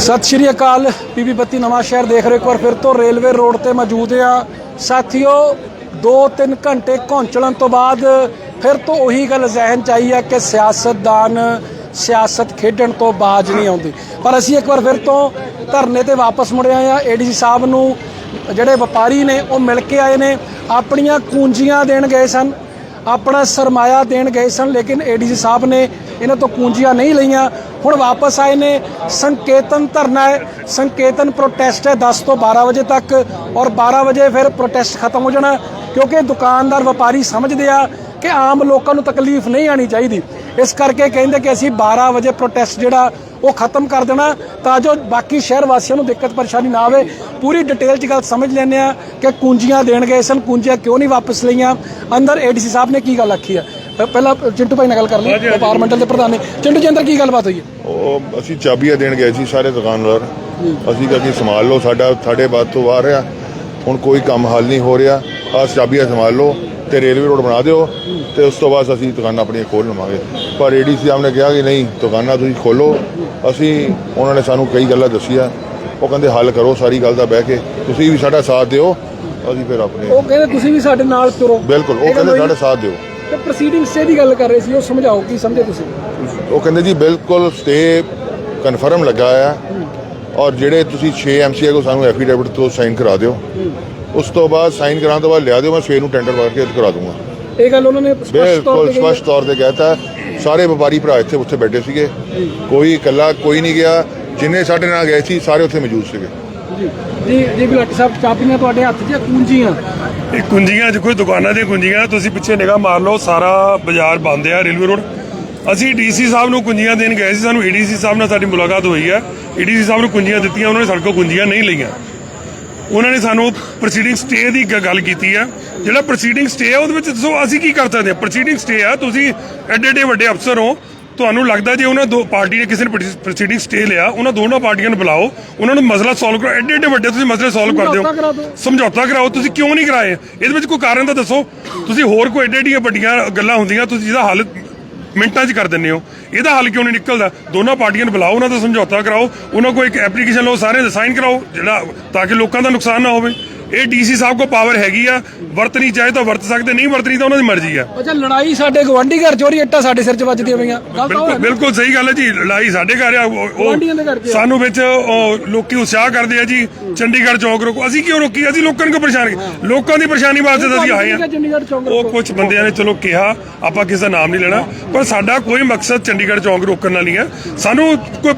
ਸਤਿ ਸ਼੍ਰੀ ਅਕਾਲ ਪੀਪੀ ਬੱਤੀ ਨਵਾਂ ਸ਼ਹਿਰ ਦੇਖ ਰਹੇ ਹੋ ਇੱਕ ਵਾਰ ਫਿਰ ਤੋਂ। ਰੇਲਵੇ ਰੋਡ ਤੇ ਮੌਜੂਦ ਆ। ਸਾਥੀਓ 2-3 ਘੰਟੇ ਘੌਂਚਲਣ ਤੋਂ ਬਾਅਦ ਫਿਰ ਤੋਂ ਉਹੀ ਗੱਲ ਜ਼ਿਹਨ ਚ ਆਈ ਆ ਕਿ ਸਿਆਸਤਦਾਨ, ਸਿਆਸਤ ਖੇਡਣ ਤੋਂ ਬਾਜ ਨਹੀਂ ਆਉਂਦੀ। ਪਰ ਅਸੀਂ ਇੱਕ ਵਾਰ ਫਿਰ ਤੋਂ ਧਰਨੇ ਤੇ ਵਾਪਸ ਮੁੜ ਆਏ ਆ ਏਡੀਸੀ ਸਾਹਿਬ ਨੂੰ ਜਿਹੜੇ ਵਪਾਰੀ ਨੇ, ਉਹ ਮਿਲ ਕੇ ਆਏ ਨੇ। ਆਪਣੀਆਂ ਕੂੰਜੀਆਂ ਦੇਣ ਗਏ ਸਨ, ਆਪਣਾ ਸਰਮਾਇਆ ਦੇਣ ਗਏ ਸਨ, ਲੇਕਿਨ ਏਡੀਸੀ ਸਾਹਿਬ ਨੇ ਇਹਨਾਂ ਤੋਂ ਕੂੰਜੀਆਂ ਨਹੀਂ ਲਈਆਂ। ਹੁਣ ਵਾਪਸ ਆਏ ਨੇ। ਸੰਕੇਤਨ ਧਰਨਾ ਹੈ। ਸੰਕੇਤਨ ਪ੍ਰੋਟੈਸਟ ਹੈ 10 ਤੋਂ 12 ਵਜੇ ਤੱਕ ਔਰ 12 ਵਜੇ ਫਿਰ ਪ੍ਰੋਟੈਸਟ ਖਤਮ ਹੋ ਜਾਣਾ। ਕਿਉਂਕਿ ਦੁਕਾਨਦਾਰ, ਵਪਾਰੀ ਸਮਝਦੇ ਆ ਕਿ ਆਮ ਲੋਕਾਂ ਨੂੰ ਤਕਲੀਫ ਨਹੀਂ ਆਣੀ ਚਾਹੀਦੀ। ਇਸ ਕਰਕੇ ਕਹਿੰਦੇ ਕਿ ਅਸੀਂ 12 ਵਜੇ ਪ੍ਰੋਟੈਸਟ ਜਿਹੜਾ ਉਹ ਖਤਮ ਕਰ ਦੇਣਾ ਤਾਂ ਜੋ ਬਾਕੀ ਸ਼ਹਿਰ ਵਾਸੀਆਂ ਨੂੰ ਦਿੱਕਤ ਪਰੇਸ਼ਾਨੀ ਨਾ ਆਵੇ। ਪੂਰੀ ਡਿਟੇਲ 'ਚ ਗੱਲ ਸਮਝ ਲੈਂਦੇ ਆ ਕਿ ਕੁੰਜੀਆਂ ਦੇਣ ਗਏ ਸਨ ਕੁੰਜੀਆਂ ਕਿਉਂ ਨਹੀਂ ਵਾਪਸ ਲਈਆਂ? ਅੰਦਰ ਏਡੀਸੀ ਸਾਹਿਬ ਨੇ ਕੀ ਗੱਲ ਆਖੀ ਆ? ਪਹਿਲਾਂ ਚਿੰਟੂ ਭਾਈ ਨਾਲ ਗੱਲ ਕਰ ਲਈ ਡਿਪਾਰਟਮੈਂਟਲ ਦੇ ਪ੍ਰਧਾਨ ਨੇ। ਚਿੰਟੂ ਜੀ ਅੰਦਰ ਕੀ ਗੱਲਬਾਤ ਹੋਈ ਹੈ? ਉਹ ਅਸੀਂ ਚਾਬੀਆਂ ਦੇਣ ਗਏ ਸੀ ਸਾਰੇ ਦੁਕਾਨਦਾਰ। ਅਸੀਂ ਕਿਹਾ ਕਿ ਸੰਭਾਲ ਲਓ ਸਾਡਾ ਸਾਡੇ ਬਾਅਦ ਤੋਂ ਆ ਰਿਹਾ। ਹੁਣ ਕੋਈ ਕੰਮ ਹੱਲ ਨਹੀਂ ਹੋ ਰਿਹਾ। ਆਹ ਚਾਬੀਆਂ ਸੰਭਾਲ ਲਓ ਤੇ ਰੇਲਵੇ ਰੋਡ ਬਣਾ ਦਿਓ ਤੇ ਉਸ ਤੋਂ ਬਾਅਦ ਅਸੀਂ ਦੁਕਾਨਾਂ ਆਪਣੀਆਂ ਖੋਲ੍ਹ ਲਵਾਂਗੇ। ਪਰ ਏਡੀਸੀ ਸਾਹਿਬ ਨੇ ਕਿਹਾ ਕਿ ਨਹੀਂ ਦੁਕਾਨਾਂ ਤੁਸੀਂ ਖੋਲੋ ਅਸੀਂ ਉਹਨਾਂ ਨੇ ਸਾਨੂੰ ਕਈ ਗੱਲਾਂ ਦੱਸੀਆਂ। ਉਹ ਕਹਿੰਦੇ ਹੱਲ ਕਰੋ ਸਾਰੀ ਗੱਲ ਦਾ ਬਹਿ ਕੇ। ਤੁਸੀਂ ਵੀ ਸਾਡਾ ਸਾਥ ਦਿਓ ਅਸੀਂ ਫਿਰ ਆਪਣੇ ਉਹ ਕਹਿੰਦੇ ਤੁਸੀਂ ਵੀ ਸਾਡੇ ਨਾਲ ਤੁਰੋ। ਬਿਲਕੁਲ ਉਹ ਕਹਿੰਦੇ। ਸਾਡਾ ਸਾਥ ਦਿਓ। ਤੇ ਪ੍ਰੋਸੀਡਿੰਗ ਸੇ ਦੀ ਗੱਲ ਕਰ ਰਹੇ ਸੀ ਉਹ ਸਮਝਾਓ ਕੀ ਸਮਝੇ ਤੁਸੀਂ? ਉਹ ਕਹਿੰਦੇ ਜੀ ਬਿਲਕੁਲ ਸਟੇ ਕਨਫਰਮ ਲੱਗਾ ਆ। ਔਰ ਜਿਹੜੇ ਤੁਸੀਂ 6 ਐਮਸੀਏ ਕੋ ਸਾਨੂੰ ਐਫੀਡੇਵਿਟ ਤੋਂ ਸਾਈਨ ਕਰਾ ਦਿਓ। ਉਸ ਤੋਂ ਬਾਅਦ ਸਾਈਨ ਕਰਾਉਣ ਤੋਂ ਬਾਅਦ ਲਿਆ ਦਿਓ ਮੈਂ 6 ਨੂੰ ਟੈਂਡਰ ਕਰਕੇ ਕਰਾ ਦੂੰਗਾ। ਇਹ ਗੱਲ ਉਹਨਾਂ ਨੇ ਸਪਸ਼ਟ ਤੌਰ ਬਿਲਕੁਲ। ਸਪਸ਼ਟ ਤੌਰ ਤੇ ਕਹਿਤਾ। ਸਾਰੇ ਵਪਾਰੀ ਭਰਾ ਇੱਥੇ ਉੱਥੇ ਬੈਠੇ ਸੀਗੇ। ਕੋਈ ਇਕੱਲਾ ਕੋਈ ਨਹੀਂ ਗਿਆ। ਜਿੰਨੇ ਸਾਡੇ ਨਾਲ ਗਏ ਸੀ ਸਾਰੇ ਉੱਥੇ ਮੌਜੂਦ ਸੀਗੇ। ਜੀ। ਜੀ ਗੁਲਾਟੀ ਸਾਹਿਬ ਚਾਬੀਆਂ ਤੁਹਾਡੇ ਹੱਥ 'ਚ ਕੁੰਜੀਆਂ? ਇਹ ਕੁੰਜੀਆਂ 'ਚ ਕੋਈ ਦੁਕਾਨਾਂ ਦੀਆਂ ਕੁੰਜੀਆਂ, ਤੁਸੀਂ ਪਿੱਛੇ ਨਿਗਾਹ ਮਾਰ ਲਓ, ਸਾਰਾ ਬਾਜ਼ਾਰ ਬੰਦ ਆ ਰੇਲਵੇ ਰੋਡ। ਅਸੀਂ ਡੀਸੀ ਸਾਹਿਬ ਨੂੰ ਕੁੰਜੀਆਂ ਦੇਣ ਗਏ ਸੀ, ਸਾਨੂੰ ਏਡੀਸੀ ਸਾਹਿਬ ਨਾਲ ਸਾਡੀ ਮੁਲਾਕਾਤ ਹੋਈ ਹੈ ਏਡੀਸੀ ਸਾਹਿਬ ਨੂੰ ਕੁੰਜੀਆਂ ਦਿੱਤੀਆਂ, ਉਹਨਾਂ ਨੇ ਸਾਡੇ ਕੋਲ ਕੁੰਜੀਆਂ ਨਹੀਂ ਲਈਆਂ। ਉਹਨਾਂ ਨੇ ਸਾਨੂੰ ਪ੍ਰੋਸੀਡਿੰਗ ਸਟੇ ਦੀ ਗੱਲ ਕੀਤੀ ਆ। ਜਿਹੜਾ ਪ੍ਰੋਸੀਡਿੰਗ ਸਟੇ ਆ, ਉਹਦੇ ਵਿੱਚ ਦੱਸੋ, ਅਸੀਂ ਕੀ ਕਰ ਸਕਦੇ ਹਾਂ ਪ੍ਰੋਸੀਡਿੰਗ ਸਟੇ ਆ, ਤੁਸੀਂ ਐਡੇ ਐਡੇ ਵੱਡੇ ਅਫਸਰ ਹੋ ਤੁਹਾਨੂੰ ਲੱਗਦਾ ਜੇ ਉਹਨਾਂ ਦੋ ਪਾਰਟੀ ਨੇ ਕਿਸੇ ਨੇ ਪ੍ਰੋਸੀਡਿੰਗ ਸਟੇ ਲਿਆ ਉਹਨਾਂ ਦੋਨੋਂ ਪਾਰਟੀਆਂ ਨੂੰ ਬੁਲਾਓ ਉਹਨਾਂ ਨੂੰ ਮਸਲਾ ਸੋਲਵ ਕਰੋ। ਐਡੇ ਐਡੇ ਵੱਡੇ ਤੁਸੀਂ ਮਸਲੇ ਸੋਲਵ ਕਰਦੇ ਹੋ। ਸਮਝੌਤਾ ਕਰਾਓ ਤੁਸੀਂ ਕਿਉਂ ਨਹੀਂ ਕਰਾਏ? ਇਹਦੇ ਵਿੱਚ ਕੋਈ ਕਾਰਨ ਤਾਂ ਦੱਸੋ। ਤੁਸੀਂ ਹੋਰ ਕੋਈ ਏਡੇ ਏਡੀਆਂ ਵੱਡੀਆਂ ਗੱਲਾਂ ਹੁੰਦੀਆਂ ਤੁਸੀਂ ਜਿਹਦਾ ਹੱਲ ਮਿੰਟਾਂ 'ਚ ਕਰ ਦਿੰਦੇ ਹੋ। ਇਹਦਾ ਹੱਲ ਕਿਉਂ ਨਹੀਂ ਨਿਕਲਦਾ? ਦੋਨਾਂ ਪਾਰਟੀਆਂ ਨੂੰ ਬੁਲਾਓ ਉਹਨਾਂ ਦਾ ਸਮਝੌਤਾ ਕਰਾਓ ਉਹਨਾਂ ਕੋਲ ਇੱਕ ਐਪਲੀਕੇਸ਼ਨ ਲਓ ਸਾਰੇ ਸਾਈਨ ਕਰਾਓ ਜਿਹੜਾ ਤਾਂ ਕਿ ਲੋਕਾਂ ਦਾ ਨੁਕਸਾਨ ਨਾ ਹੋਵੇ। ਇਹ ਡੀਸੀ ਸਾਹਿਬ ਕੋਲ ਪਾਵਰ ਹੈਗੀ ਆ ਵਰਤਣੀ ਚਾਹੇ ਤਾਂ ਵਰਤ ਸਕਦੇ ਨਹੀਂ ਵਰਤਣੀ ਤਾਂ ਉਹਨਾਂ ਦੀ ਮਰਜ਼ੀ ਆ। ਅੱਛਾ ਲੜਾਈ ਸਾਡੇ ਗਵਾਂਢੀ ਘਰ ਚੋਰੀ ਇੱਟਾਂ ਸਾਡੇ ਸਿਰ 'ਚ ਵੱਜਦੀਆਂ ਪਈਆਂ। ਬਿਲਕੁਲ ਸਹੀ ਗੱਲ ਹੈ ਜੀ ਲੜਾਈ ਸਾਡੇ ਘਰ ਆ ਉਹ-। ਸਾਨੂੰ ਵਿੱਚ ਲੋਕੀ ਉਤਸ਼ਾਹ ਕਰਦੇ ਆ ਜੀ ਚੰਡੀਗੜ੍ਹ ਚੌਕ ਰੋਕੋ। ਅਸੀਂ ਕਿਉਂ ਰੋਕੀ ਅਸੀਂ ਲੋਕਾਂ ਨੂੰ ਪਰੇਸ਼ਾਨ ਲੋਕਾਂ ਦੀ ਪਰੇਸ਼ਾਨੀ ਵਾਸਤੇ ਤਾਂ ਅਸੀਂ ਆਏ ਆ ਉਹ। ਕੁਝ ਬੰਦਿਆਂ ਨੇ ਚਲੋ ਕਿਹਾ ਆਪਾਂ ਕਿਸੇ ਦਾ ਨਾਮ ਨਹੀਂ ਲੈਣਾ ਪਰ ਸਾਡਾ ਕੋਈ ਮਕਸਦ ਚੰਡੀਗੜ੍ਹ ਚੌਂਕ ਰੋਕਣ ਨਾਲ ਨਹੀਂ ਹੈ ਸਾਨੂੰ ਕੋਈ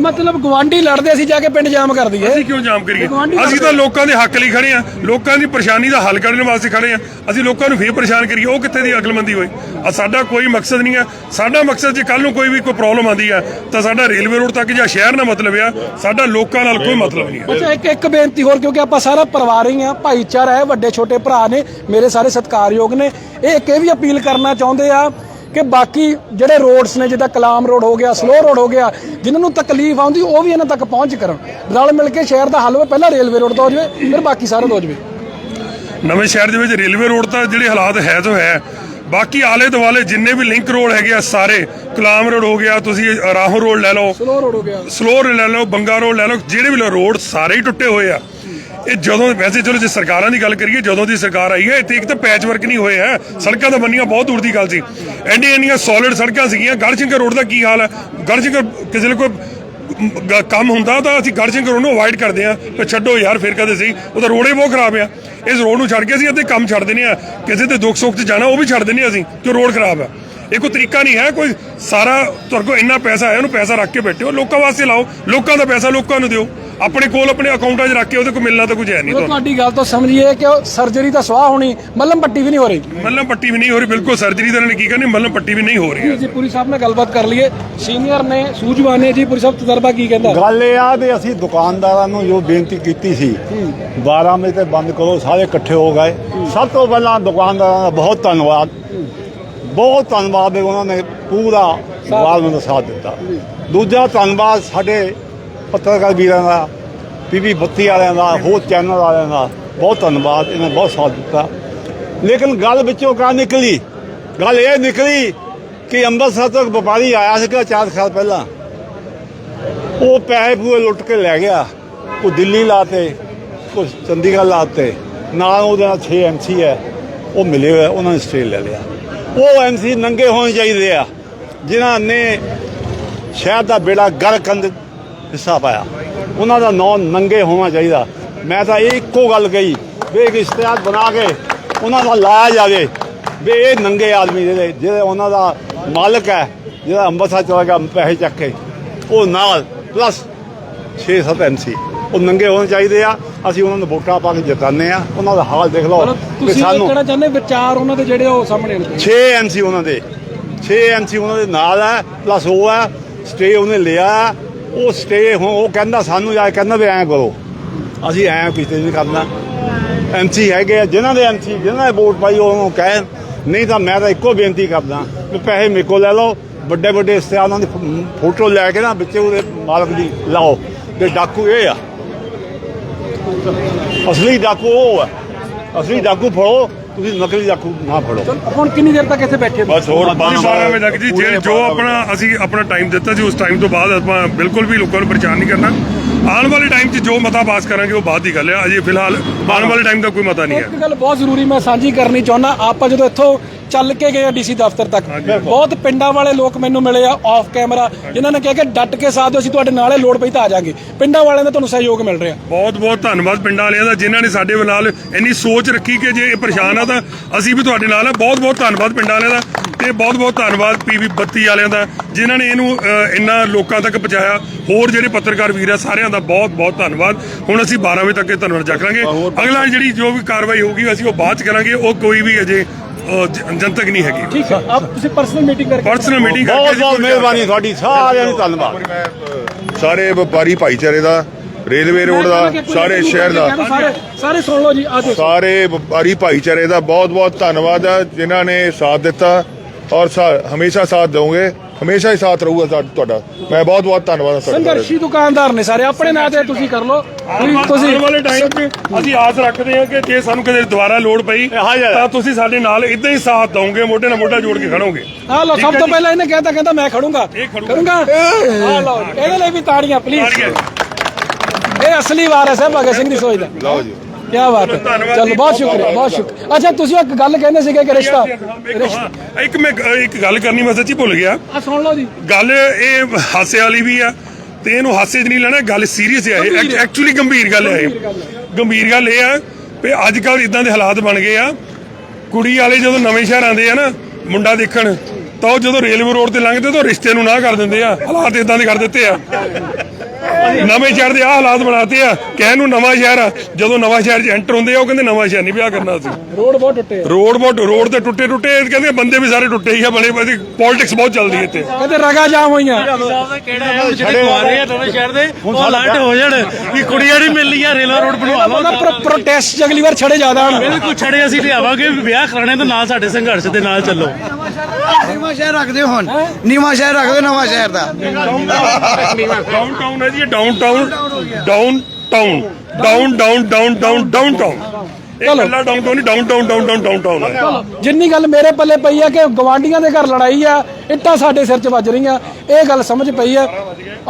ਮਤਲਬ ਗਵਾਂਢੀ ਲੜਦੇ ਅਸੀਂ ਜਾ ਕੇ ਪਿੰਡ ਜਾਮ ਕਰ ਦਈਏ। ਅਸੀਂ ਕਿਉਂ ਜਾਮ ਕਰੀਏ? ਅਸੀਂ ਤਾਂ ਲੋਕਾਂ ਦੇ ਹੱਕ ਲਈ ਖੜੇ ਆ, ਲੋਕਾਂ ਦੀ ਪਰੇਸ਼ਾਨੀ ਦਾ ਹੱਲ ਕਰਨ ਵਾਸਤੇ ਖੜੇ ਆ। ਅਸੀਂ ਲੋਕਾਂ ਨੂੰ ਫੇਰ ਪਰੇਸ਼ਾਨ ਕਰੀਏ, ਉਹ ਕਿੱਥੇ ਦੀ ਅਕਲਮੰਦੀ ਹੋਈ ਆ ਸਾਡਾ ਕੋਈ ਮਕਸਦ ਨਹੀਂ ਆ। ਸਾਡਾ ਮਕਸਦ ਜੇ ਕੱਲ ਨੂੰ ਕੋਈ ਵੀ ਕੋਈ ਪ੍ਰੋਬਲਮ ਆਂਦੀ ਆ, ਤਾਂ ਸਾਡਾ ਰੇਲਵੇ ਰੋਡ ਤੱਕ ਜਾਂ ਸ਼ਹਿਰ ਨਾਲ ਮਤਲਬ ਆ, ਸਾਡਾ ਲੋਕਾਂ ਨਾਲ ਕੋਈ ਮਤਲਬ ਨਹੀਂ ਆ। ਅੱਛਾ, ਇੱਕ ਇੱਕ ਬੇਨਤੀ ਹੋਰ, ਕਿਉਂਕਿ ਆਪਾਂ ਸਾਰਾ ਪਰਿਵਾਰ ਹੀ ਆ, ਭਾਈਚਾਰਾ ਹੈ, ਵੱਡੇ ਛੋਟੇ ਭਰਾ ਨੇ, ਮੇਰੇ ਸਾਰੇ ਸਤਿਕਾਰਯੋਗ ਨੇ। ਇਹ ਇੱਕ ਇਹ ਵੀ ਅਪੀਲ ਕਰਨਾ ਚਾਹੁੰਦੇ ਆ ਕਿ ਬਾਕੀ ਜਿਹੜੇ ਰੋਡਸ ਨੇ ਜਿੱਦਾਂ ਕਲਾਮ ਰੋਡ ਹੋ ਗਿਆ ਸਲੋ ਰੋਡ ਹੋ ਗਿਆ ਜਿਨ੍ਹਾਂ ਨੂੰ ਤਕਲੀਫ ਆਉਂਦੀ ਉਹ ਵੀ ਇਹਨਾਂ ਤੱਕ ਪਹੁੰਚ ਕਰਨ। ਰਲ ਮਿਲ ਕੇ ਸ਼ਹਿਰ ਦਾ ਹੱਲ ਹੋਵੇ ਪਹਿਲਾਂ ਰੇਲਵੇ ਰੋਡ ਦਾ ਹੋ ਜਾਵੇ ਫਿਰ ਬਾਕੀ ਸਾਰਾ ਹੋ ਜਾਵੇ। ਨਵੇਂ ਸ਼ਹਿਰ ਦੇ ਵਿੱਚ ਰੇਲਵੇ ਰੋਡ ਤਾਂ ਜਿਹੜੇ ਹਾਲਾਤ ਹੈ ਤੋਂ ਹੈ। ਬਾਕੀ ਆਲੇ ਦੁਆਲੇ ਜਿੰਨੇ ਵੀ ਲਿੰਕ ਰੋਡ ਹੈਗੇ ਆ ਸਾਰੇ ਕਲਾਮ ਰੋਡ ਹੋ ਗਿਆ ਤੁਸੀਂ ਰਾਹੋਂ ਰੋਡ ਲੈ ਲਓ ਸਲੋ ਰੋਡ ਹੋ ਗਿਆ। ਸਲੋ ਰੋਡ ਲੈ ਲਓ ਬੰਗਾ ਰੋਡ ਲੈ ਲਓ ਜਿਹੜੇ ਵੀ ਰੋਡ ਸਾਰੇ ਹੀ ਟੁੱਟੇ ਹੋਏ ਆ। ਇਹ ਜਦੋਂ, ਵੈਸੇ ਚਲੋ ਜੇ ਸਰਕਾਰਾਂ ਦੀ ਗੱਲ ਕਰੀਏ, ਜਦੋਂ ਦੀ ਸਰਕਾਰ ਆਈ ਹੈ, ਇੱਥੇ ਇੱਕ ਤਾਂ ਪੈਚ ਵਰਕ ਨਹੀਂ ਹੋਏ ਹੈ। ਸੜਕਾਂ ਤਾਂ ਬੰਨੀਆਂ, ਬਹੁਤ ਦੂਰ ਦੀ ਗੱਲ ਸੀ। ਐਡੀਆਂ ਐਡੀਆਂ ਸੋਲਿਡ ਸੜਕਾਂ ਸੀਗੀਆਂ। ਗੜਸ਼ੰਕਰ ਰੋਡ ਦਾ ਕੀ ਹਾਲ ਹੈ? ਗੜਸ਼ੰਕਰ ਕਿਸੇ ਲਈ ਕੋਈ ਕੰਮ ਹੁੰਦਾ ਤਾਂ ਅਸੀਂ ਗੜਸ਼ੰਕਰ ਰੋਡ ਨੂੰ ਅਵਾਇਡ ਕਰਦੇ ਆ ਤੇ ਛੱਡੋ ਯਾਰ, ਫਿਰ ਕਦੇ ਸਹੀ। ਉਹ ਤਾਂ ਰੋਡ ਹੀ ਬਹੁਤ ਖਰਾਬ ਆ। ਇਸ ਰੋਡ ਨੂੰ ਛੱਡ ਕੇ ਅਸੀਂ ਅੱਧੇ ਕੰਮ ਛੱਡ ਦਿੰਦੇ ਆ ਕਿਸੇ ਤੇ ਦੁੱਖ ਸੁੱਖ 'ਚ ਜਾਣਾ, ਉਹ ਵੀ ਛੱਡ ਦਿੰਦੇ ਆ ਅਸੀਂ ਕਿ ਰੋਡ ਖਰਾਬ ਆ। ਇਹ ਕੋਈ ਤਰੀਕਾ ਨਹੀਂ ਹੈ। ਕੋਈ ਸਾਰਾ ਤੁਹਾਡੇ ਕੋਲ ਇੰਨਾ ਪੈਸਾ ਹੈ, ਉਹਨੂੰ ਪੈਸਾ ਰੱਖ ਕੇ ਬੈਠੇ ਹੋ। ਲੋਕਾਂ ਵਾਸਤੇ ਲਾਓ। ਲੋਕਾਂ ਦਾ ਪੈਸਾ ਲੋਕਾਂ ਨੂੰ ਦਿਓ। ਆਪਣੇ ਕੋਲ ਆਪਣੇ ਅਕਾਊਂਟਾਂ 'ਚ ਰੱਖ ਕੇ ਉਹਦੇ ਕੋਲ ਮਿਲਣਾ ਤਾਂ ਕੁਝ ਹੈ ਨਹੀਂ ਉਹ ਤੁਹਾਨੂੰ। ਤੁਹਾਡੀ ਗੱਲ ਤੋਂ ਸਮਝੀਏ ਕਿ ਸਰਜਰੀ ਤਾਂ ਸਵਾਹ ਹੋਣੀ ਮੱਲਮ ਪੱਟੀ ਵੀ ਨਹੀਂ ਹੋ ਰਹੀ। ਮੱਲਮ ਪੱਟੀ ਵੀ ਨਹੀਂ ਹੋ ਰਹੀ ਬਿਲਕੁਲ ਸਰਜਰੀ ਤਾਂ ਇਹਨਾਂ ਨੇ ਕੀ ਕਰਨੀ ਮੱਲਮ ਪੱਟੀ ਵੀ ਨਹੀਂ ਹੋ ਰਹੀ ਹੈ। ਜੀ ਪੁਰੀ ਸਾਹਿਬ ਨਾਲ ਗੱਲਬਾਤ ਕਰ ਲਈਏ। ਸੀਨੀਅਰ ਨੇ ਸੂਝਵਾਨ ਨੇ ਜੀ ਪੁਰੀ ਸਾਹਿਬ ਤਜਰਬਾ ਕੀ ਕਹਿੰਦਾ? ਗੱਲ ਇਹ ਆ ਵੀ ਅਸੀਂ ਦੁਕਾਨਦਾਰਾਂ ਨੂੰ ਜੋ ਬੇਨਤੀ ਕੀਤੀ ਸੀ 12 ਵਜੇ ਤੇ ਬੰਦ ਕਰੋ ਸਾਰੇ ਇਕੱਠੇ ਹੋ ਗਏ। ਸਭ ਤੋਂ ਪਹਿਲਾਂ ਦੁਕਾਨਦਾਰਾਂ ਦਾ ਬਹੁਤ ਧੰਨਵਾਦ। ਬਹੁਤ ਧੰਨਵਾਦ ਹੈ ਉਹਨਾਂ ਨੇ ਪੂਰਾ ਵਾਲ ਦਾ ਸਾਥ ਦਿੱਤਾ। ਦੂਜਾ ਧੰਨਵਾਦ ਸਾਡੇ ਪੱਤਰਕਾਰ ਵੀਰਾਂ ਦਾ ਪੀਵੀ ਬੱਤੀ ਵਾਲਿਆਂ ਦਾ, ਹੋਰ ਚੈਨਲ ਵਾਲਿਆਂ ਦਾ ਬਹੁਤ ਧੰਨਵਾਦ, ਇਹਨਾਂ ਨੇ ਬਹੁਤ ਸਾਥ ਦਿੱਤਾ। ਲੇਕਿਨ ਗੱਲ ਵਿੱਚੋਂ ਕਾ ਨਿਕਲੀ? ਗੱਲ ਇਹ ਨਿਕਲੀ ਕਿ ਅੰਮ੍ਰਿਤਸਰ ਤੋਂ ਵਪਾਰੀ ਆਇਆ ਸੀਗਾ ਚਾਰ ਸਾਲ ਪਹਿਲਾਂ। ਉਹ ਪੈਸੇ ਪੂਰੇ ਲੁੱਟ ਕੇ ਲੈ ਗਿਆ। ਉਹ ਦਿੱਲੀ ਲਾਤੇ ਕੁਝ ਚੰਡੀਗੜ੍ਹ ਲਾਤੇ। ਨਾਲ ਉਹਦੇ ਨਾਲ 6 ਐਮਸੀ ਹੈ, ਉਹ ਮਿਲੇ ਹੋਏ ਉਹਨਾਂ ਨੇ ਸਟੇ ਲੈ ਲਿਆ। ਉਹ ਐਮਸੀ ਨੰਗੇ ਹੋਣੇ ਚਾਹੀਦੇ ਆ, ਜਿਨ੍ਹਾਂ ਨੇ ਸ਼ਹਿਰ ਦਾ ਬੇੜਾ ਗਰ ਕੰਦ ਹਿੱਸਾ ਪਾਇਆ। ਉਹਨਾਂ ਦਾ ਨਾਂ ਨੰਗੇ ਹੋਣਾ ਚਾਹੀਦਾ। ਮੈਂ ਤਾਂ ਇਹ ਇੱਕੋ ਗੱਲ ਕਹੀ ਵੀ ਇੱਕ ਇਸ਼ਤਿਹਾਰ ਬਣਾ ਕੇ ਉਹਨਾਂ ਦਾ ਲਾਇਆ ਜਾਵੇ। ਵੀ ਇਹ ਨੰਗੇ ਆਦਮੀ ਜਿਹੜੇ ਜਿਹੜੇ ਉਹਨਾਂ ਦਾ ਮਾਲਕ ਹੈ ਜਿਹੜਾ ਅੰਮ੍ਰਿਤਸਰ ਚਲਾ ਗਿਆ ਪੈਸੇ ਚੱਕ ਕੇ ਉਹ ਨਾਲ ਪਲੱਸ 6-7 ਐਮਸੀ ਉਹ ਨੰਗੇ ਹੋਣੇ ਚਾਹੀਦੇ ਆ। ਅਸੀਂ ਉਹਨਾਂ ਨੂੰ ਵੋਟਾਂ ਪਾ ਕੇ ਜਿਤਾਉਂਦੇ ਆ ਉਹਨਾਂ ਦਾ ਹਾਲ ਦੇਖ ਲਓ ਇਹ ਸਾਨੂੰ ਕਹਿਣਾ ਚਾਹੁੰਦੇ ਵਿਚਾਰ ਉਹਨਾਂ ਦੇ ਜਿਹੜੇ ਉਹ ਸਾਹਮਣੇ ਆਉਣੇ 6 ਐਮਸੀ ਉਹਨਾਂ ਦੇ। 6 ਐਮਸੀ ਉਹਨਾਂ ਦੇ ਨਾਲ ਹੈ ਪਲੱਸ ਉਹ ਹੈ ਸਟੇ ਉਹਨੇ ਲਿਆ ਉਹ ਸਟੇ ਹੁਣ ਉਹ ਕਹਿੰਦਾ ਸਾਨੂੰ ਜਾ ਕੇ ਕਹਿੰਦਾ ਵੀ ਐਂ ਕਰੋ। ਅਸੀਂ ਐਂ ਕਿਤੇ ਨਹੀਂ ਕਰਨਾ। ਐਮਸੀ ਹੈਗੇ ਆ, ਜਿਨ੍ਹਾਂ ਦੇ ਐਮਸੀ ਜਿਨ੍ਹਾਂ ਨੇ ਵੋਟ ਪਾਈ, ਉਹਨੂੰ ਕਹਿਣ। ਨਹੀਂ ਤਾਂ ਮੈਂ ਤਾਂ ਇੱਕੋ ਬੇਨਤੀ ਕਰਦਾ ਵੀ ਪੈਸੇ ਮੇਰੇ ਕੋਲ ਲੈ ਲਓ। ਵੱਡੇ ਵੱਡੇ ਇਸ਼ਤਿਹਾਰਾਂ ਦੀ ਫੋਟੋ ਲੈ ਕੇ ਨਾ ਵਿੱਚ ਉਹਦੇ ਮਾਲਕ ਦੀ ਲਾਓ। ਤੇ ਡਾਕੂ ਇਹ ਆ। ਅਸਲੀ ਡਾਕੂ ਉਹ ਆ। ਅਸਲੀ ਡਾਕੂ ਫੜੋ। ਤੁਸੀਂ ਨਕਲੀ ਡਾਕੂ ਨਾ ਫੜੋ। ਚਲੋ ਹੁਣ ਕਿੰਨੀ ਦੇਰ ਤੱਕ ਇੱਥੇ ਬੈਠੇ ਬਸ ਹੋਰ ਜੀ 12 ਵਜੇ ਤੱਕ ਜੀ ਜੇ ਜੋ ਆਪਣਾ ਅਸੀਂ ਆਪਣਾ ਟਾਈਮ ਦਿੱਤਾ ਜੀ ਉਸ ਟਾਈਮ ਤੋਂ ਬਾਅਦ ਆਪਾਂ ਬਿਲਕੁਲ ਵੀ ਲੋਕਾਂ ਨੂੰ ਪਰੇਸ਼ਾਨ ਨਹੀਂ ਕਰਨਾ। ਆਉਣ ਵਾਲੇ ਟਾਈਮ 'ਚ ਜੋ ਮਤਾ ਪਾਸ ਕਰਾਂਗੇ ਉਹ ਬਾਅਦ ਦੀ ਗੱਲ ਹੈ। ਅਜੇ ਫਿਲਹਾਲ ਆਉਣ ਵਾਲੇ ਟਾਈਮ ਦਾ ਕੋਈ ਮਤਾ ਨਹੀਂ ਹੈ। ਇੱਕ ਗੱਲ ਬਹੁਤ ਜ਼ਰੂਰੀ ਮੈਂ ਸਾਂਝੀ ਕਰਨੀ ਚਾਹੁੰਦਾ ਆਪਾਂ ਜਦੋਂ ਇੱਥੋਂ ਚੱਲ ਕੇ ਗਏ ਆ ਡੀਸੀ ਦਫ਼ਤਰ ਤੱਕ। ਬਹੁਤ ਪਿੰਡਾਂ ਵਾਲੇ ਲੋਕ ਮੈਨੂੰ ਮਿਲੇ ਆ ਆਫ ਕੈਮਰਾ ਜਿਨ੍ਹਾਂ ਨੇ ਕਿਹਾ ਕਿ ਡਟ ਕੇ ਸਾਥ ਦਿਓ ਅਸੀਂ ਤੁਹਾਡੇ ਨਾਲੇ ਲੋੜ ਪਈ ਤਾਂ ਆ ਜਾਾਂਗੇ। ਪਿੰਡਾਂ ਵਾਲਿਆਂ ਦਾ ਤੁਹਾਨੂੰ ਸਹਿਯੋਗ ਮਿਲ ਰਿਹਾ। ਬਹੁਤ ਬਹੁਤ ਧੰਨਵਾਦ ਪਿੰਡਾਂ ਵਾਲਿਆਂ ਦਾ ਜਿਨ੍ਹਾਂ ਨੇ ਸਾਡੇ ਨਾਲ ਇੰਨੀ ਸੋਚ ਰੱਖੀ ਕਿ ਜੇ ਇਹ ਪਰੇਸ਼ਾਨ ਆ ਤਾਂ ਅਸੀਂ ਵੀ ਤੁਹਾਡੇ ਨਾਲ ਆ। ਬਹੁਤ ਬਹੁਤ ਧੰਨਵਾਦ ਪਿੰਡਾਂ ਵਾਲਿਆਂ ਦਾ ਤੇ ਬਹੁਤ ਬਹੁਤ ਧੰਨਵਾਦ ਪੀਵੀ 32 ਵਾਲਿਆਂ ਦਾ ਜਿਨ੍ਹਾਂ ਨੇ ਇਹਨੂੰ ਇੰਨਾ ਲੋਕਾਂ ਤੱਕ ਪਹੁੰਚਾਇਆ। ਹੋਰ ਜਿਹੜੇ ਪੱਤਰਕਾਰ ਵੀਰ ਆ ਸਾਰਿਆਂ ਦਾ ਬਹੁਤ ਬਹੁਤ ਧੰਨਵਾਦ। ਹੁਣ ਅਸੀਂ 12 ਵਜੇ ਤੱਕ ਇਹ ਧੰਨਵਾਦ ਕਰਾਂਗੇ ਅਗਲਾ ਜਿਹੜੀ ਜੋ ਵੀ ਕਾਰਵਾਈ ਹੋਊਗੀ ਅਸੀਂ ਉਹ ਬਾਅਦ ਚ ਕਰਾਂਗੇ। ਉਹ ਕੋਈ ਵੀ ਅਜੇ ਜਨਤਕ ਨਹੀਂ ਹੈਗੀ। ਠੀਕ ਹੈ ਆਪ ਤੁਸੀਂ ਪਰਸਨਲ ਮੀਟਿੰਗ ਕਰਕੇ ਪਰਸਨਲ ਮੀਟਿੰਗ ਕਰਕੇ ਬਹੁਤ ਬਹੁਤ ਮਿਹਰਬਾਨੀ ਤੁਹਾਡੀ ਸਾਰਿਆਂ ਦੀ ਧੰਨਵਾਦ। ਸਾਰੇ ਵਪਾਰੀ ਭਾਈਚਾਰੇ ਦਾ ਰੇਲਵੇ ਰੋਡ ਦਾ ਸਾਰੇ ਸ਼ਹਿਰ ਦਾ। ਸਾਰੇ ਸੁਣ ਲਓ ਜੀ ਆਜੋ ਸਾਰੇ ਵਪਾਰੀ ਭਾਈਚਾਰੇ ਦਾ ਬਹੁਤ ਬਹੁਤ ਧੰਨਵਾਦ ਹੈ ਜਿਨ੍ਹਾਂ ਨੇ ਸਾਥ ਦਿੱਤਾ ਔਰ ਹਮੇਸ਼ਾ ਸਾਥ ਦਵਾਂਗੇ ਹਮੇਸ਼ਾ ਹੀ ਸਾਥ ਰਹੂਗਾ ਸਾ- ਤੁਹਾਡਾ। ਮੈਂ ਬਹੁਤ ਬਹੁਤ ਧੰਨਵਾਦ ਹਾਂ ਤੁਹਾਡਾ। ਸੰਘਰਸ਼ੀ ਦੁਕਾਨਦਾਰ ਨੇ ਸਾਰੇ ਆਪਣੇ ਨਾਂ ਤੇ ਤੁਸੀਂ ਕਰ ਲਓ। ਤੁਸੀਂ ਤੁਸੀਂ ਆਉਣ ਵਾਲੇ ਟਾਈਮ 'ਚ ਅਸੀਂ ਆਸ ਰੱਖਦੇ ਹਾਂ ਕਿ ਜੇ ਸਾਨੂੰ ਕਦੇ ਦੁਬਾਰਾ ਲੋੜ ਪਈ। ਤਾਂ ਤੁਸੀਂ ਸਾਡੇ ਨਾਲ ਇਦਾਂ ਹੀ ਸਾਥ ਦਵੋਗੇ ਮੋਢੇ ਨਾਲ ਮੋਢਾ ਜੋੜ ਕੇ ਖੜੋਗੇ। ਆ ਲਓ ਸਭ ਤੋਂ ਪਹਿਲਾਂ ਇਹਨੇ ਕਹਿਤਾ ਕਹਿੰਦਾ ਮੈਂ ਖੜੂੰਗਾ। ਇਹ ਖੜੂੰਗਾ। ਕਰੂੰਗਾ ਆ ਲਓ ਜੀ, ਇਹਦੇ ਲਈ ਵੀ ਤਾੜੀਆਂ ਪਲੀਜ਼। ਇਹ ਅਸਲੀ ਵਾਰਸ ਹੈ ਭਗਤ ਸਿੰਘ ਦੀ ਸੋਚ ਦਾ। ਲਓ ਜੀ। ਕੀ ਬਾਤ ਹੈ। ਚਲੋ ਬਹੁਤ ਸ਼ੁਕਰੀਆ ਬਹੁਤ ਸ਼ੁਕਰੀਆ। ਅੱਛਾ ਤੁਸੀਂ ਇੱਕ ਗੱਲ ਕਹਿੰਦੇ ਸੀਗੇ ਕਿ ਰਿਸ਼ਤਾ ਇੱਕ ਮੈਂ ਇੱਕ ਗੱਲ ਕਰਨੀ ਮੈਂ ਸੱਚੀ ਭੁੱਲ ਗਿਆ। ਆ ਸੁਣ ਲਓ ਜੀ। ਗੱਲ ਇਹ ਹਾਸੇ ਵਾਲੀ ਵੀ ਆ ਤੇ ਇਹਨੂੰ ਹਾਸੇ 'ਚ ਨਹੀਂ ਲੈਣਾ ਗੱਲ ਸੀਰੀਅਸ ਹੈ। ਐਕਚੁਅਲੀ ਗੰਭੀਰ ਗੱਲ ਹੈ ਗੰਭੀਰ ਗੱਲ ਇਹ ਆ ਵੀ ਅੱਜ ਕੱਲ ਇਦਾਂ ਦੇ ਹਾਲਾਤ ਬਣ ਗਏ ਆ। ਕੁੜੀ ਵਾਲੇ ਜਦੋਂ ਨਵੇਂ ਸ਼ਹਿਰ ਆਉਂਦੇ ਆ ਨਾ ਮੁੰਡਾ ਦੇਖਣ ਤਾਂ ਉਹ ਜਦੋਂ ਰੇਲਵੇ ਰੋਡ ਤੇ ਲੰਘਦੇ ਤਾਂ ਰਿਸ਼ਤੇ ਨੂੰ ਨਾ ਕਰ ਦਿੰਦੇ ਆ। ਹਾਲਾਤ ਇਦਾਂ ਦੇ ਕਰ ਦਿੱਤੇ ਆ। ਨਵੇਂ ਸ਼ਹਿਰ ਦੇ ਆ ਹਾਲਾਤ ਬਣਾਤੇ ਆ। ਕਹਿਣ ਨੂੰ ਨਵਾਂ ਸ਼ਹਿਰ ਆ। ਜਦੋਂ ਨਵਾਂ ਸ਼ਹਿਰ 'ਚ ਐਂਟਰ ਹੁੰਦੇ ਆ ਉਹ ਕਹਿੰਦੇ ਨਵਾਂ ਸ਼ਹਿਰ ਨਹੀਂ ਵਿਆਹ ਕਰਨਾ ਸੀ ਰੋਡ ਬਹੁਤ ਟੁੱਟੇ ਆ। ਰੋਡ ਬਹੁਤ ਰੋਡ ਤੇ ਟੁੱਟੇ ਟੁੱਟੇ। ਕਹਿੰਦੇ ਬੰਦੇ ਵੀ ਸਾਰੇ ਟੁੱਟੇ ਹੀ ਆ ਬਣੇ ਬਣੇ ਪੋਲਿਟਿਕਸ ਬਹੁਤ ਚੱਲਦੀ ਇੱਥੇ। ਕਹਿੰਦੇ ਰਗਾ ਜਾਮ ਹੋਈਆਂ। ਕਿਹੜਾ ਹੈ? ਜਿਹੜੇ ਕੁਆਰੇ ਆ। ਨਵੇਂ ਸ਼ਹਿਰ ਦੇ ਉਹ ਅਲਰਟ ਹੋ ਜਾਣ ਵੀ ਕੁੜੀਆਂ ਨਹੀਂ ਮਿਲ ਰਹੀਆਂ ਰੇਲਵੇ ਰੋਡ ਬਣਵਾ ਲਓ। ਉਹਦਾ ਪ੍ਰੋਟੈਸਟ ਅਗਲੀ ਵਾਰ ਛੜੇ ਜ਼ਿਆਦਾ ਹਨ ਬਿਲਕੁਲ ਛੜੇ ਅਸੀਂ ਲਿਆਵਾਂਗੇ ਵਿਆਹ ਕਰਾਣੇ ਤਾਂ ਨਾਲ ਸਾਡੇ ਸੰਘਰਸ਼ ਦੇ ਨਾਲ ਚੱਲੋ। ਨੀਵਾਂ ਸ਼ਹਿਰ ਰੱਖਦੇ ਹੁਣ। ਨੀਵਾਂ ਸ਼ਹਿਰ ਰੱਖਦੇ ਨਵਾਂ ਸ਼ਹਿਰ ਦਾ। ਡਾਊਨ ਟਾਊਨ ਹੈ ਜੀ downtown downtown down down down down downtown ਇਹ। ਕੱਲਾ ਡਾਊਨ ਟਾਊਨ ਨਹੀਂ downtown down down downtown ਹੈ ਜਿੰਨੀ ਗੱਲ ਮੇਰੇ ਪੱਲੇ ਪਈ ਆ ਕਿ ਗਵਾਂਡੀਆਂ ਦੇ ਘਰ ਲੜਾਈ ਆ ਇੱਟਾਂ ਸਾਡੇ ਸਿਰ 'ਚ ਵੱਜ ਰਹੀਆਂ। ਇਹ ਗੱਲ ਸਮਝ ਪਈ ਆ।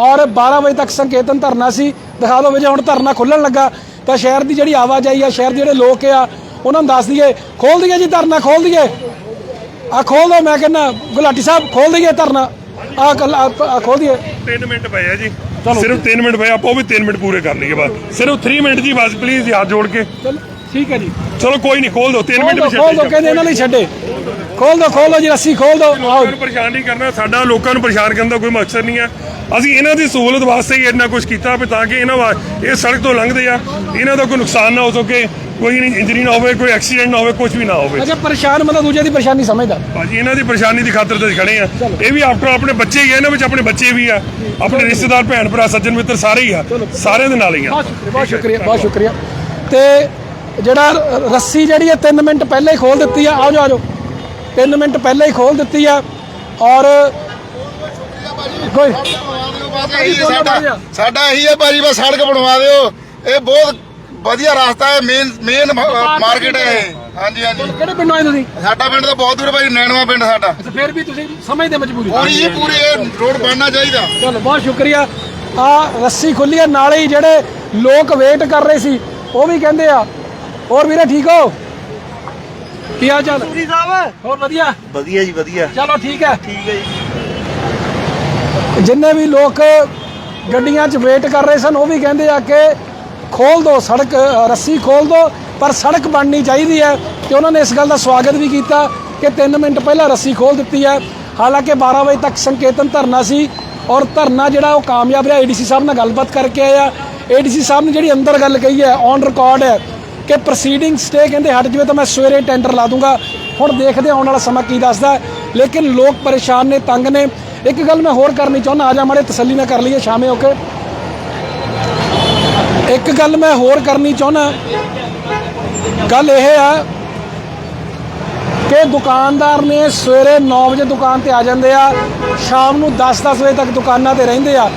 ਔਰ 12 ਵਜੇ ਤੱਕ ਸੰਕੇਤਨ ਧਰਨਾ ਸੀ। ਦਿਖਾ ਦਿਓ ਵੀ ਜੇ ਹੁਣ ਧਰਨਾ ਖੁੱਲਣ ਲੱਗਾ ਤਾਂ ਸ਼ਹਿਰ ਦੀ ਜਿਹੜੀ ਆਵਾਜਾਈ ਆ ਸ਼ਹਿਰ ਦੇ ਜਿਹੜੇ ਲੋਕ ਆ ਉਹਨਾਂ ਨੂੰ ਦੱਸ ਦਈਏ ਖੋਲ ਦਈਏ ਜੀ ਧਰਨਾ ਖੋਲ ਦਈਏ। ਆ ਖੋਲ ਦੋ ਮੈਂ ਕਹਿੰਦਾ ਗੁਲਾਟੀ ਸਾਹਿਬ ਖੋਲ ਦਈਏ ਧਰਨਾ। ਆ ਖੋਲ ਦਈਏ। 3 ਮਿੰਟ ਪਏ ਆ ਜੀ। ਸਿਰਫ 3 ਮਿੰਟ ਪਏ ਆਪਾਂ ਉਹ ਵੀ 3 ਮਿੰਟ ਪੂਰੇ ਕਰ ਲਈਏ ਬਸ। ਸਿਰਫ 3 ਮਿੰਟ ਜੀ ਬਸ ਪਲੀਜ਼ ਹੱਥ ਜੋੜ ਕੇ। ਚਲੋ ਠੀਕ ਹੈ ਜੀ। ਚਲੋ ਕੋਈ ਨਹੀਂ ਖੋਲ ਦਿਓ 3 ਖੋਲ ਮਿੰਟ ਵੀ ਖੋਲ ਦੋ ਛੱਡੇ ਕਹਿੰਦੇ ਇਹਨਾਂ ਲਈ ਛੱਡੇ। ਖੋਲ ਦੋ ਖੋਲ ਦੋ ਜੀ ਰੱਸੀ ਖੋਲ ਦੋ। ਆਓ ਲੋਕਾਂ ਨੂੰ ਪਰੇਸ਼ਾਨ ਨਹੀਂ ਕਰਨਾ ਸਾਡਾ ਲੋਕਾਂ ਨੂੰ ਪਰੇਸ਼ਾਨ ਕਰਨ ਦਾ ਕੋਈ ਮਕਸਦ ਨਹੀਂ ਹੈ। ਅਸੀਂ ਇਹਨਾਂ ਦੀ ਸਹੂਲਤ ਵਾਸਤੇ ਹੀ ਇੰਨਾ ਕੁਝ ਕੀਤਾ ਵੀ ਤਾਂ ਕਿ ਇਹਨਾਂ ਵਾ- ਇਹ ਸੜਕ ਤੋਂ ਲੰਘਦੇ ਆ। ਇਹਨਾਂ ਦਾ ਕੋਈ ਨੁਕਸਾਨ ਨਾ ਹੋ ਸਕੇ ਕੋਈ ਇੰਜਰੀ ਨਾ ਹੋਵੇ ਕੋਈ ਐਕਸੀਡੈਂਟ ਨਾ ਹੋਵੇ ਕੁਝ ਵੀ ਨਾ ਹੋਵੇ। ਅੱਛਾ ਪਰੇਸ਼ਾਨ ਮਤਲਬ ਦੂਜੇ ਦੀ ਪਰੇਸ਼ਾਨੀ ਸਮਝਦਾ। ਭਾਜੀ ਇਹਨਾਂ ਦੀ ਪਰੇਸ਼ਾਨੀ ਦੀ ਖਾਤਰ ਤੇ ਖੜੇ ਆ। ਇਹ ਵੀ ਆਫਟਰ ਆਪਣੇ ਬੱਚੇ ਹੀ ਆ ਇਹਨਾਂ ਵਿੱਚ ਆਪਣੇ ਬੱਚੇ ਵੀ ਆ। ਆਪਣੇ ਰਿਸ਼ਤੇਦਾਰ ਭੈਣ ਭਰਾ ਸੱਜਣ ਮਿੱਤਰ ਸਾਰੇ ਹੀ ਆ। ਸਾਰਿਆਂ ਦੇ ਨਾਲ ਹੀ ਆ। ਬਹੁਤ ਸ਼ੁਕਰੀਆ ਬਹੁਤ ਸ਼ੁਕਰੀਆ ਬਹੁਤ ਸ਼ੁਕਰੀਆ। ਤੇ ਜਿਹੜਾ ਰ- ਰੱਸੀ ਜਿਹੜੀ ਹੈ 3 ਮਿੰਟ ਪਹਿਲਾਂ ਹੀ ਖੋਲ ਦਿੱਤੀ ਆ। ਆਓ ਜਾਓ ਆਜੋ 3 ਮਿੰਟ ਪਹਿਲਾਂ ਹੀ ਖੋਲ ਦਿੱਤੀ ਆ ਔਰ ਕੋਈ ਸਾਡਾ ਸਾਡਾ ਇਹੀ ਹੈ ਭਾਜੀ ਬਸ ਸੜਕ ਬਣਵਾ ਦਿਓ। ਇਹ ਬਹੁਤ ਵਧੀਆ ਰਸਤਾ ਹੈ ਮੇਨ ਮੇਨ ਮਾਰਕੀਟ ਹੈ ਇਹ। ਹਾਂਜੀ ਹਾਂਜੀ। ਕਿਹੜੇ ਪਿੰਡੋਂ ਆਏ ਤੁਸੀਂ? ਸਾਡਾ ਪਿੰਡ ਤਾਂ ਬਹੁਤ ਦੂਰ ਹੈ ਭਾਜੀ ਨੈਣਵਾ ਪਿੰਡ ਸਾਡਾ। ਅੱਛਾ ਫਿਰ ਵੀ ਤੁਸੀਂ ਸਮਝਦੇ ਮਜਬੂਰੀ ਪੂਰੀ ਇਹ ਪੂਰੀ ਇਹ ਰੋਡ ਬਣਨਾ ਚਾਹੀਦਾ। ਚਲੋ ਬਹੁਤ ਸ਼ੁਕਰੀਆ। ਆ ਰੱਸੀ ਖੁੱਲੀ ਹੈ ਨਾਲੇ ਹੀ ਜਿਹੜੇ ਲੋਕ ਵੇਟ ਕਰ ਰਹੇ ਸੀ ਉਹ ਵੀ ਕਹਿੰਦੇ ਆ। ਹੋਰ ਵੀਰੇ ਠੀਕ ਹੋ? ਕੀ ਹਾਲ ਚਾਲ? ਜੀ ਸਾਹਿਬ। ਹੋਰ ਵਧੀਆ? ਵਧੀਆ ਜੀ ਵਧੀਆ। ਚਲੋ ਠੀਕ ਹੈ। ਠੀਕ ਹੈ ਜੀ। ਜਿੰਨੇ ਵੀ ਲੋਕ ਗੱਡੀਆਂ 'ਚ ਵੇਟ ਕਰ ਰਹੇ ਸਨ ਉਹ ਵੀ ਕਹਿੰਦੇ ਆ ਕਿ ਖੋਲ ਦਿਓ ਸੜਕ ਰੱਸੀ ਖੋਲ ਦਿਓ ਪਰ ਸੜਕ ਬਣਨੀ ਚਾਹੀਦੀ ਹੈ ਤੇ ਉਹਨਾਂ ਨੇ ਇਸ ਗੱਲ ਦਾ ਸਵਾਗਤ ਵੀ ਕੀਤਾ ਕਿ 3 ਮਿੰਟ ਪਹਿਲਾਂ ਰੱਸੀ ਖੋਲ ਦਿੱਤੀ ਹੈ। ਹਾਲਾਂਕਿ 12 ਵਜੇ ਤੱਕ ਸੰਕੇਤਨ ਧਰਨਾ ਸੀ ਔਰ ਧਰਨਾ ਜਿਹੜਾ ਉਹ ਕਾਮਯਾਬ ਰਿਹਾ। ਏਡੀਸੀ ਸਾਹਿਬ ਨਾਲ ਗੱਲਬਾਤ ਕਰਕੇ ਆਏ ਆ। ਏਡੀਸੀ ਸਾਹਿਬ ਨੇ ਜਿਹੜੀ ਅੰਦਰ ਗੱਲ ਕਹੀ ਹੈ ਔਨ ਰਿਕਾਰਡ ਹੈ। ਕਿ ਪ੍ਰੋਸੀਡਿੰਗ ਸਟੇ ਕਹਿੰਦੇ ਹਟ ਜਵੇ ਤਾਂ ਮੈਂ ਸਵੇਰੇ ਟੈਂਡਰ ਲਾ ਦੂੰਗਾ। ਹੁਣ ਦੇਖਦੇ ਆਉਣ ਵਾਲਾ ਸਮਾਂ ਕੀ ਦੱਸਦਾ ਲੇਕਿਨ ਲੋਕ ਪਰੇਸ਼ਾਨ ਨੇ, ਤੰਗ ਨੇ। ਇੱਕ ਗੱਲ ਮੈਂ ਹੋਰ ਕਰਨੀ ਚਾਹੁੰਦਾ, ਆ ਜਾ ਮਾੜੇ ਤਸੱਲੀ ਨਾਲ ਕਰ ਲਈਏ ਸ਼ਾਮੇ ਹੋ ਕੇ। ਇੱਕ ਗੱਲ ਮੈਂ ਹੋਰ ਕਰਨੀ ਚਾਹੁੰਦਾ। ਗੱਲ ਇਹ ਆ ਕਿ ਦੁਕਾਨਦਾਰ ਨੇ ਸਵੇਰੇ 9 ਵਜੇ ਦੁਕਾਨ ਤੇ ਆ ਜਾਂਦੇ ਆ। ਸ਼ਾਮ ਨੂੰ 10-10 ਵਜੇ ਤੱਕ ਦੁਕਾਨਾਂ ਤੇ ਰਹਿੰਦੇ ਆ।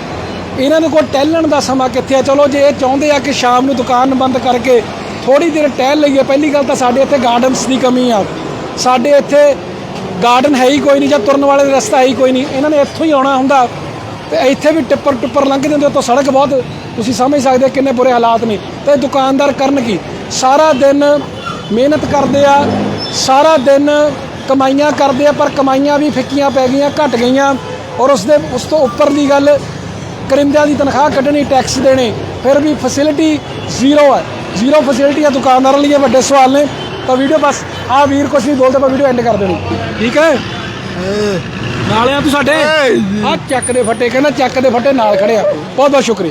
ਇਹਨਾਂ ਨੂੰ ਕੋਈ ਟਹਿਲਣ ਦਾ ਸਮਾਂ ਕਿੱਥੇ ਆ? ਚਲੋ ਜੇ ਇਹ ਚਾਹੁੰਦੇ ਆ ਕਿ ਸ਼ਾਮ ਨੂੰ ਦੁਕਾਨ ਬੰਦ ਕਰਕੇ ਥੋੜੀ ਦੇਰ ਟਹਿਲ ਲਈਏ, ਪਹਿਲੀ ਗੱਲ ਤਾਂ ਸਾਡੇ ਇੱਥੇ ਗਾਰਡਨਸ ਦੀ ਕਮੀ ਆ। ਸਾਡੇ ਇੱਥੇ ਗਾਰਡਨ ਹੈ ਹੀ ਕੋਈ ਨਹੀਂ ਜਾਂ ਤੁਰਨ ਵਾਲੇ ਰਸਤਾ ਹੈ ਹੀ ਕੋਈ ਨਹੀਂ। ਇਹਨਾਂ ਨੇ ਇੱਥੋਂ ਹੀ ਆਉਣਾ ਹੁੰਦਾ ਤੇ ਇੱਥੇ ਵੀ ਟਿੱਪਰ ਟਿੱਪਰ ਲੰਘਦੇ ਹੁੰਦੇ ਉੱਤੋਂ ਸੜਕ ਬਹੁਤ, ਤੁਸੀਂ ਸਮਝ ਸਕਦੇ ਹੋ ਕਿੰਨੇ ਬੁਰੇ ਹਾਲਾਤ ਨੇ। ਤੇ ਦੁਕਾਨਦਾਰ ਕਰਨ ਕੀ? ਸਾਰਾ ਦਿਨ ਮਿਹਨਤ ਕਰਦੇ ਆ, ਸਾਰਾ ਦਿਨ ਕਮਾਈਆਂ ਕਰਦੇ ਆ, ਪਰ ਕਮਾਈਆਂ ਵੀ ਫਿੱਕੀਆਂ ਪੈ ਗਈਆਂ, ਘਟ ਗਈਆਂ। ਔਰ ਉਸ ਦੇ ਉਸ ਤੋਂ ਉੱਪਰ ਦੀ ਗੱਲ, ਕਰਿੰਦਿਆਂ ਦੀ ਤਨਖਾਹ ਕੱਢਣੀ ਟੈਕਸ ਦੇਣੇ, ਫਿਰ ਵੀ ਫੈਸਿਲਿਟੀ ਜ਼ੀਰੋ ਹੈ ਜ਼ੀਰੋ ਫੈਸਿਲਿਟੀ ਆ ਦੁਕਾਨਦਾਰਾਂ ਲਈ ਇਹ ਵੱਡੇ ਸਵਾਲ ਨੇ। ਤਾਂ ਵੀਡੀਓ ਬਸ ਆ ਵੀਰ ਕੁਛ ਨਹੀਂ ਬੋਲਦੇ ਪਰ ਵੀਡੀਓ ਐਂਡ ਕਰ ਦੇਣੀ। ਠੀਕ ਹੈ? ਨਾਲ ਆ ਤੂੰ ਸਾਡੇ? ਆ ਚੱਕ ਦੇ ਫੱਟੇ ਕਹਿੰਦਾ ਚੱਕ ਦੇ ਫੱਟੇ ਨਾਲ ਖੜੇ ਆ। ਬਹੁਤ ਬਹੁਤ ਸ਼ੁਕਰੀਆ।